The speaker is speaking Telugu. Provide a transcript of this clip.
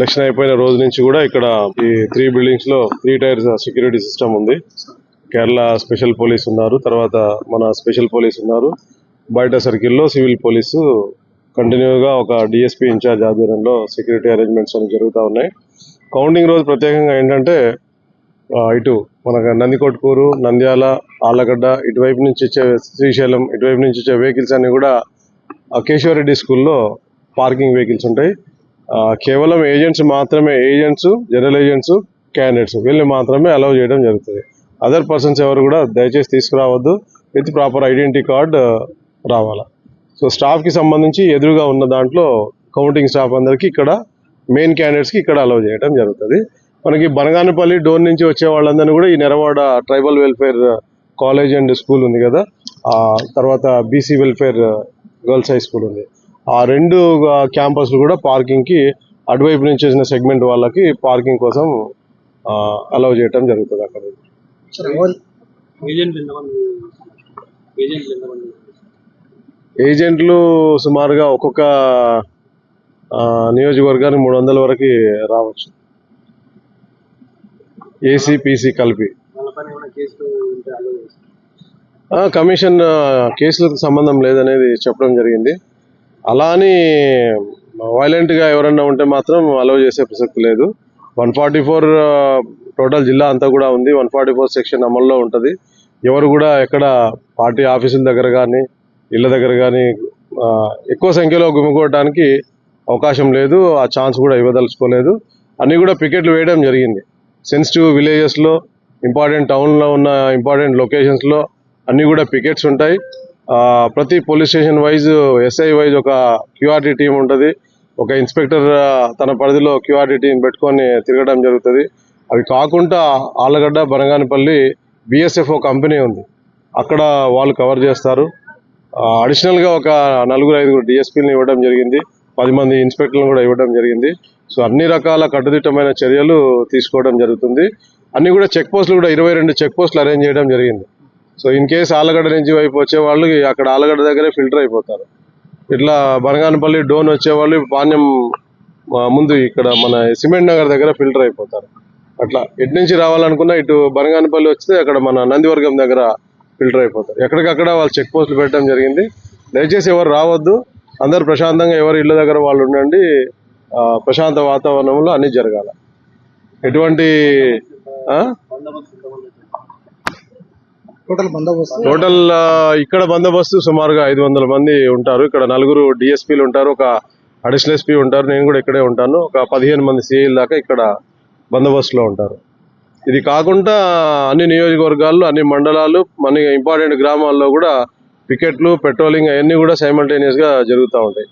ఎలక్షన్ అయిపోయిన రోజు నుంచి కూడా ఇక్కడ ఈ త్రీ బిల్డింగ్స్లో త్రీ టైర్స్ సెక్యూరిటీ సిస్టమ్ ఉంది. కేరళ స్పెషల్ పోలీస్ ఉన్నారు తర్వాత మన స్పెషల్ పోలీస్ ఉన్నారు. బయట సర్కిల్లో సివిల్ పోలీసు కంటిన్యూగా ఒక డిఎస్పీ ఇన్ఛార్జ్ ఆధ్వర్యంలో సెక్యూరిటీ అరేంజ్మెంట్స్ అనేవి జరుగుతూ ఉన్నాయి. కౌంటింగ్ రోజు ప్రత్యేకంగా ఏంటంటే ఇటు మన నందికొట్కూరు నంద్యాల ఆళ్ళగడ్డ ఇటువైపు నుంచి వచ్చే శ్రీశైలం ఇటువైపు నుంచి వచ్చే వెహికల్స్ అన్నీ కూడా కేశవరెడ్డి స్కూల్లో పార్కింగ్ వెహికల్స్ ఉంటాయి. కేవలం ఏజెంట్స్ మాత్రమే ఏజెంట్స్ జనరల్ ఏజెంట్స్ క్యాండిడేట్స్ వీళ్ళని మాత్రమే అలౌ చేయడం జరుగుతుంది. అదర్ పర్సన్స్ ఎవరు కూడా దయచేసి తీసుకురావద్దు. విత్ ప్రాపర్ ఐడెంటిటీ కార్డ్ రావాలా. సో స్టాఫ్కి సంబంధించి ఎదురుగా ఉన్న దాంట్లో కౌంటింగ్ స్టాఫ్ అందరికీ ఇక్కడ మెయిన్ క్యాండిడేట్స్కి ఇక్కడ అలౌ చేయడం జరుగుతుంది. మనకి బనగానపల్లి డోర్ నుంచి వచ్చే వాళ్ళందరినీ కూడా ఈ Neravada tribal welfare college and school ఉంది కదా. తర్వాత BC welfare girls high school ఉంది. ఆ రెండు క్యాంపస్లు కూడా పార్కింగ్కి అటువైపు నుంచి వచ్చిన సెగ్మెంట్ వాళ్ళకి పార్కింగ్ కోసం అలౌ చేయడం జరుగుతుంది అక్కడ. ఏజెంట్లు సుమారుగా ఒక్కొక్క నియోజకవర్గానికి మూడు వందల వరకు రావచ్చు. ఏసీ పీసీ కలిపి. కమిషన్ కేసులకు సంబంధం లేదనేది చెప్పడం జరిగింది. అలా అని వైలెంట్గా ఎవరన్నా ఉంటే మాత్రం అలౌ చేసే ప్రసక్తి లేదు. వన్ ఫార్టీ ఫోర్ టోటల్ జిల్లా అంతా కూడా ఉంది. వన్ ఫార్టీ ఫోర్ సెక్షన్ అమల్లో ఉంటుంది. ఎవరు కూడా ఎక్కడ పార్టీ ఆఫీసుల దగ్గర కానీ ఇళ్ళ దగ్గర కానీ ఎక్కువ సంఖ్యలో గుమికోవడానికి అవకాశం లేదు. ఆ ఛాన్స్ కూడా ఇవ్వదలుచుకోలేదు. అన్నీ కూడా పికెట్లు వేయడం జరిగింది. సెన్సిటివ్ విలేజెస్లో ఇంపార్టెంట్ టౌన్లో ఉన్న ఇంపార్టెంట్ లొకేషన్స్లో అన్నీ కూడా పికెట్స్ ఉంటాయి. ప్రతి police station wise SI wise ఒక క్యూఆర్టీ టీం ఉంటుంది. ఒక ఇన్స్పెక్టర్ తన పరిధిలో క్యూఆర్టీ టీం పెట్టుకొని తిరగడం జరుగుతుంది. అవి కాకుండా ఆళ్ళగడ్డ బనగానిపల్లి బిఎస్ఎఫ్ కంపెనీ ఉంది. అక్కడ వాళ్ళు కవర్ చేస్తారు. అడిషనల్గా ఒక నలుగురు ఐదుగురు డిఎస్పీలను ఇవ్వడం జరిగింది. పది మంది ఇన్స్పెక్టర్లను కూడా ఇవ్వడం జరిగింది. సో అన్ని రకాల కట్టుదిట్టమైన చర్యలు తీసుకోవడం జరుగుతుంది. అన్ని కూడా చెక్ పోస్టులు కూడా ఇరవై రెండు చెక్ పోస్టులు అరేంజ్ చేయడం జరిగింది. సో ఇన్ కేసు ఆలగడ్డ నుంచి వైపు వచ్చేవాళ్ళు అక్కడ ఆలగడ్డ దగ్గరే ఫిల్టర్ అయిపోతారు. ఇట్లా బనగానపల్లి డోన్ వచ్చేవాళ్ళు పాణ్యం ముందు ఇక్కడ మన సిమెంట్ నగర్ దగ్గర ఫిల్టర్ అయిపోతారు. అట్లా ఎటు నుంచి రావాలనుకున్నా ఇటు బనగానపల్లి వస్తే అక్కడ మన నందివర్గం దగ్గర ఫిల్టర్ అయిపోతారు. ఎక్కడికక్కడ వాళ్ళు చెక్ పోస్టులు పెట్టడం జరిగింది. దయచేసి ఎవరు రావద్దు. అందరు ప్రశాంతంగా ఎవరు ఇళ్ళ దగ్గర వాళ్ళు ఉండండి. ప్రశాంత వాతావరణంలో అన్ని జరగాల. ఎటువంటి ఆ? టోటల్ బందోబస్తు? టోటల్ ఇక్కడ బందోబస్తు సుమారుగా ఐదు వందల మంది ఉంటారు. ఇక్కడ నలుగురు డిఎస్పీలు ఉంటారు ఒక అడిషనల్ ఎస్పీ ఉంటారు నేను కూడా ఇక్కడే ఉంటాను. ఒక పదిహేను మంది సిఐల దాకా ఇక్కడ బందోబస్తులో ఉంటారు. ఇది కాకుండా అన్ని నియోజకవర్గాల్లో అన్ని మండలాలు మన ఇంపార్టెంట్ గ్రామాల్లో కూడా పికెట్లు పెట్రోలింగ్ అవన్నీ కూడా సైమల్టేనియస్గా గా జరుగుతూ ఉంటాయి.